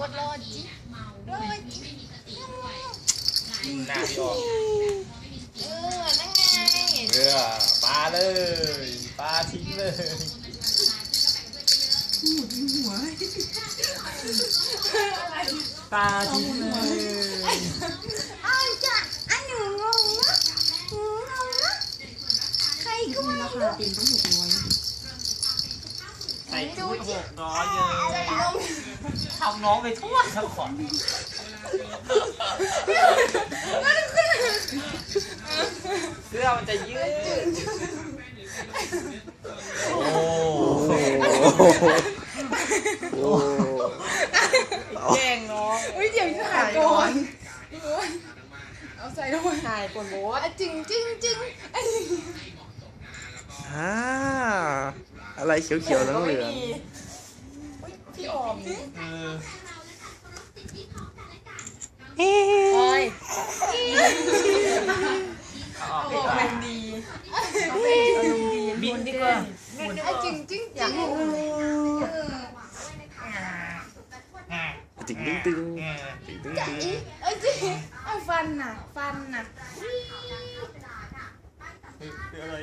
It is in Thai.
วดรอจิรอจิหน้าพี่ออกเออ นั่นไงเรือปลาเลยปลาทิ้งเลยหมุดหัวปลาทิ้งเลยเอาจ้ะอันหนูงงนะหนูงงนะใครก็ไม่รารู้คาเต็มต้องหกร้อยใส่ชุดหกร้อยเลย ทำน้องไปทั่วทั้งขอนเสื้อมันจะยืดโอ้แกล้งน้องเฮ้ยเดี๋ยวจะหายก่อนเอาใส่ลงมาหายก่อนโบสอะจึงจึงจึงอ่าอะไรเขียวๆเหลืองเหลือง พี่ออมนี่เออโอ้ยเอาออกอดีอกกว่าเป็นดีเอาเป็นอารมณ์ดีบินดีกว่าอะจึงจึงอยาจึกงให้ตึงตึงตึงตึงตึงจะตึงอีเอ้ยจึงเอาฟันน่ะ ฟันน่ะคืออะไร